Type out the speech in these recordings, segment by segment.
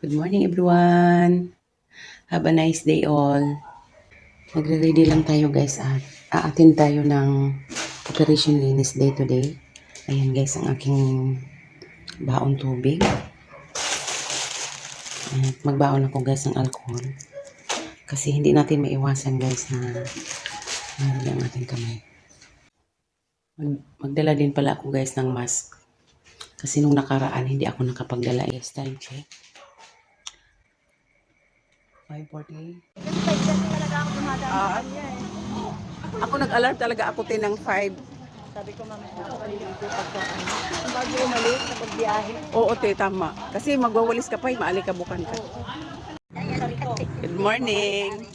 Good morning everyone. Have a nice day all. Nagre-ready lang tayo guys at aatin tayo ng Operation Linis Day today. Ayan guys ang aking baon tubig. At magbaon ako guys ng alcohol. Kasi hindi natin maiwasan guys na meron ang ating kamay. Mag- magdala din pala ako guys ng mask. Kasi nung nakaraan, hindi ako nakapagdala. Yes, time check. 5.40. Ah, ako nag-alarm talaga ako tin ng 5. Sabi ko mamaya ako maliligo pagka ano. Bago umalis sa pagbiyahe. Oo, te, tama. Kasi magwawalis ka pa, eh, maalikabukan ka. Good morning.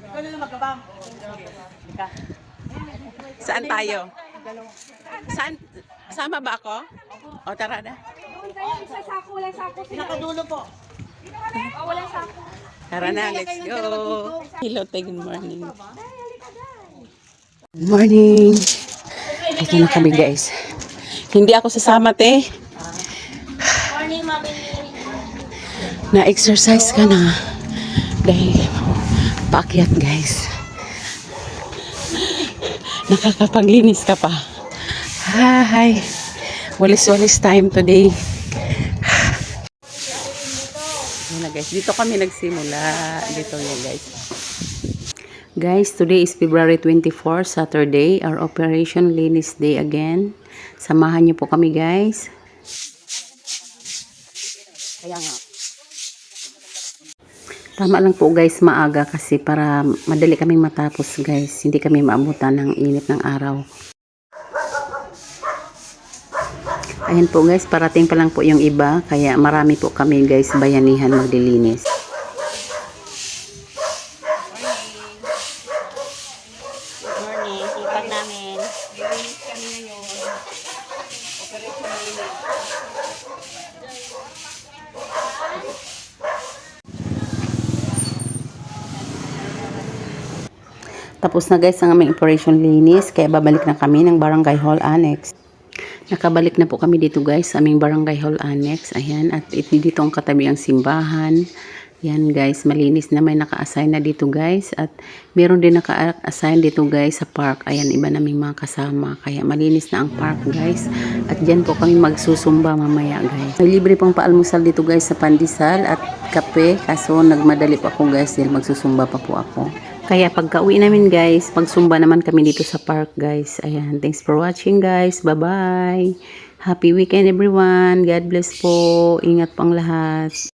Ikaw na magkabam. Ika. Saan tayo? Saan? Sama ba ako? O, tara na. Nakadulo po. Tara na, let's go. Hello, good morning. Good morning. Ito na kami, guys. Hindi ako sasama, te. Morning, mami. Na-exercise ka na. Dahil paakyat, guys. Nakakapaglinis ka pa. Hi! Walis-walis time today. Yan na guys. Dito kami nagsimula. Dito yan guys. Guys, today is February 24, Saturday. Our Operation Linis Day again. Samahan niyo po kami guys. Kaya nga. Tama lang po guys, maaga kasi para madali kaming matapos guys. Hindi kami maabutan ng init ng araw. Ayan po guys, parating pa lang po yung iba. Kaya marami po kami guys, bayanihan maglilinis. Morning. Sipag namin. Tapos na guys ang aming operation linis. Kaya babalik na kami ng Barangay Hall Annex. Nakabalik na po kami dito guys sa aming Barangay Hall Annex. Ayan. At it- dito ang katabi ang simbahan. Yan guys. Malinis na may naka-assign na dito guys. At meron din naka-assign dito guys sa park. Ayan. Iba naming mga kasama. Kaya malinis na ang park guys. At dyan po kami magsusumba mamaya guys. May libre pong paalmusal dito guys sa pandesal at kape. Kaso nagmadali pa ako guys dahil magsusumba pa po ako. Kaya pagka uwi namin guys, magsumba naman kami dito sa park guys. Ayan, thanks for watching guys. Bye-bye. Happy weekend everyone. God bless po. Ingat pang lahat.